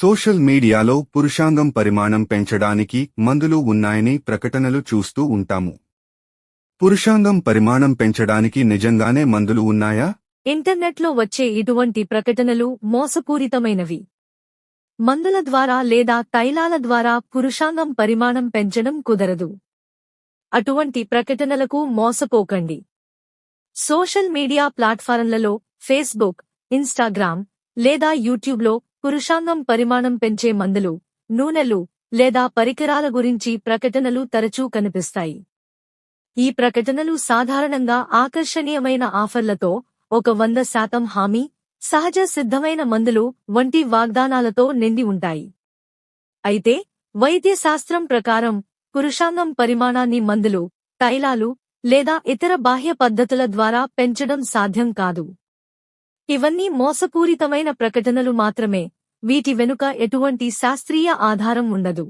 Social మీడియాలో పురుషాంగం పరిమాణం పెంచడానికి మందులు ఉన్నాయని ప్రకటనలు చూస్తూ ఉంటాము. పురుషాంగం పరిమాణం పెంచడానికి నిజంగానే మందులు ఉన్నాయా? ఇంటర్నెట్లో వచ్చే ఇటువంటి ప్రకటనలు మోసపూరితమైనవి. మందుల ద్వారా లేదా తైలాల ద్వారా పురుషాంగం పరిమాణం పెంచడం కుదరదు. అటువంటి ప్రకటనలకు మోసపోకండి. సోషల్ మీడియా ప్లాట్ఫారంలలో ఫేస్బుక్ ఇన్స్టాగ్రామ్ లేదా యూట్యూబ్లో పురుషాంగం పరిమాణం పెంచే మందులు నూనెలు లేదా పరికరాల గురించి ప్రకటనలు తరచూ కనిపిస్తాయి. ఈ ప్రకటనలు సాధారణంగా ఆకర్షణీయమైన ఆఫర్లతో ఒక వంద శాతం హామీ సహజ సిద్ధమైన మందులు వంటి వాగ్దానాలతో నిండి ఉంటాయి. అయితే వైద్యశాస్త్రం ప్రకారం పురుషాంగం పరిమాణాన్ని మందులు తైలాలు లేదా ఇతర బాహ్య పద్ధతుల ద్వారా పెంచడం సాధ్యం కాదు. ఇవన్నీ మోసపూరితమైన ప్రకటనలు మాత్రమే. వీటి వెనుక ఎటువంటి శాస్త్రీయ ఆధారం ఉండదు.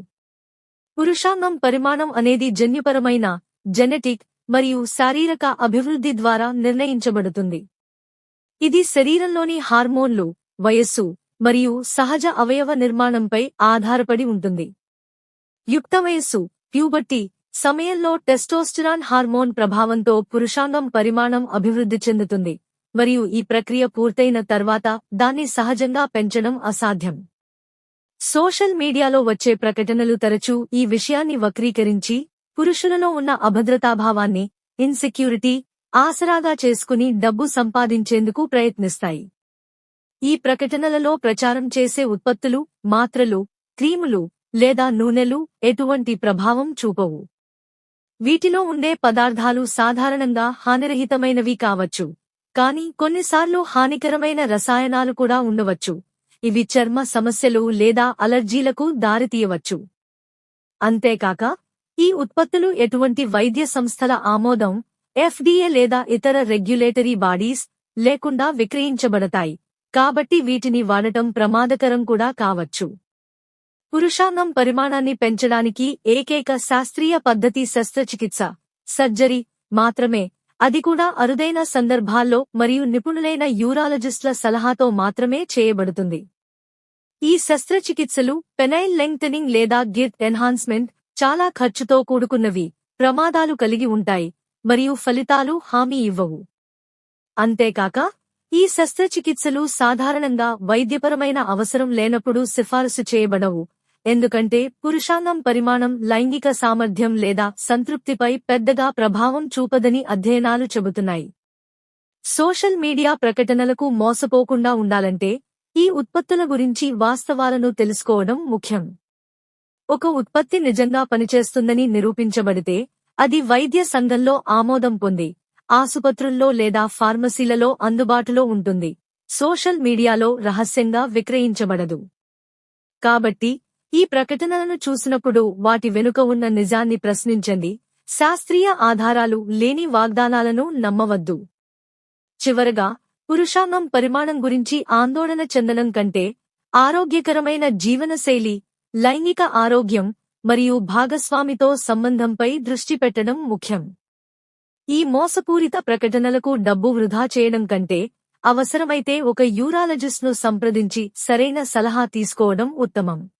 పురుషాంగం పరిమాణం అనేది జన్యుపరమైన జెనెటిక్ మరియు శారీరక అభివృద్ధి ద్వారా నిర్ణయించబడుతుంది. ఇది శరీరంలోని హార్మోన్లు వయస్సు మరియు సహజ అవయవ నిర్మాణంపై ఆధారపడి ఉంటుంది. యుక్త వయస్సు ప్యూబర్టీ సమయంలో టెస్టోస్టిరాన్ హార్మోన్ ప్రభావంతో పురుషాంగం పరిమాణం అభివృద్ధి చెందుతుంది. మరియు ఈ ప్రక్రియ పూర్తయిన తర్వాత దాన్ని సహజంగా పెంచడం అసాధ్యం. సోషల్ మీడియాలో వచ్చే ప్రకటనలు తరచూ ఈ విషయాన్ని వక్రీకరించి పురుషులలో ఉన్న అభద్రతాభావాన్ని ఇన్సెక్యూరిటీ ఆసరాగా చేసుకుని డబ్బు సంపాదించేందుకు ప్రయత్నిస్తాయి. ఈ ప్రకటనలలో ప్రచారం చేసే ఉత్పత్తులు మాత్రలు క్రీములు లేదా నూనెలు ఎటువంటి ప్రభావం చూపవు. వీటిలో ఉండే పదార్థాలు సాధారణంగా హానిరహితమైనవి కావచ్చు. కానీ కొన్నిసార్లు హానికరమైన రసాయనాలు కూడా ఉండవచ్చు. ఇవి చర్మ సమస్యలు లేదా అలర్జీలకు దారితీయవచ్చు. అంతేకాక ఈ ఉత్పత్తులు ఎటువంటి వైద్య సంస్థల ఆమోదం ఎఫ్డీఏ లేదా ఇతర రెగ్యులేటరీ బాడీస్ లేకుండా విక్రయించబడతాయి. కాబట్టి వీటిని వాడటం ప్రమాదకరం కూడా కావచ్చు. పురుషాంగం పరిమాణాన్ని పెంచడానికి ఏకైక శాస్త్రీయ పద్ధతి శస్త్రచికిత్స సర్జరీ మాత్రమే. అది కూడా అరుదైన సందర్భాల్లో మరియు నిపుణులైన యూరాలజిస్టుల సలహాతో మాత్రమే చేయబడుతుంది. ఈ శస్త్రచికిత్సలు పెనైల్ లెంగ్తనింగ్ లేదా గిర్ ఎన్హాన్స్మెంట్ చాలా ఖర్చుతో కూడుకున్నవి ప్రమాదాలు కలిగి ఉంటాయి మరియు ఫలితాలు హామీ ఇవ్వవు. అంతేకాక ఈ శస్త్రచికిత్సలు సాధారణంగా వైద్యపరమైన అవసరం లేనప్పుడు సిఫారసు చేయబడవు ఎందుకంటే పురుషాంగం పరిమాణం లైంగిక సామర్థ్యం లేదా సంతృప్తిపై పెద్దగా ప్రభావం చూపదని అధ్యయనాలు చెబుతున్నాయి. సోషల్ మీడియా ప్రకటనలకు మోసపోకుండా ఉండాలంటే ఈ ఉత్పత్తుల గురించి వాస్తవాలను తెలుసుకోవడం ముఖ్యం. ఒక ఉత్పత్తి నిజంగా పనిచేస్తుందని నిరూపించబడితే అది వైద్య సంఘంలో ఆమోదం పొంది ఆసుపత్రుల్లో లేదా ఫార్మసీలలో అందుబాటులో ఉంటుంది. సోషల్ మీడియాలో రహస్యంగా విక్రయించబడదు. కాబట్టి ఈ ప్రకటనలను చూసినప్పుడు వాటి వెనుక ఉన్న నిజాన్ని ప్రశ్నించండి. శాస్త్రీయ ఆధారాలు లేని వాగ్దానాలను నమ్మవద్దు. చివరగా పురుషాంగం పరిమాణం గురించి ఆందోళన చెందడం కంటే ఆరోగ్యకరమైన జీవనశైలి లైంగిక ఆరోగ్యం మరియు భాగస్వామితో సంబంధంపై దృష్టి పెట్టడం ముఖ్యం. ఈ మోసపూరిత ప్రకటనలకు డబ్బు వృధా చేయడం కంటే అవసరమైతే ఒక యూరాలజిస్ట్ను సంప్రదించి సరైన సలహా తీసుకోవడం ఉత్తమం.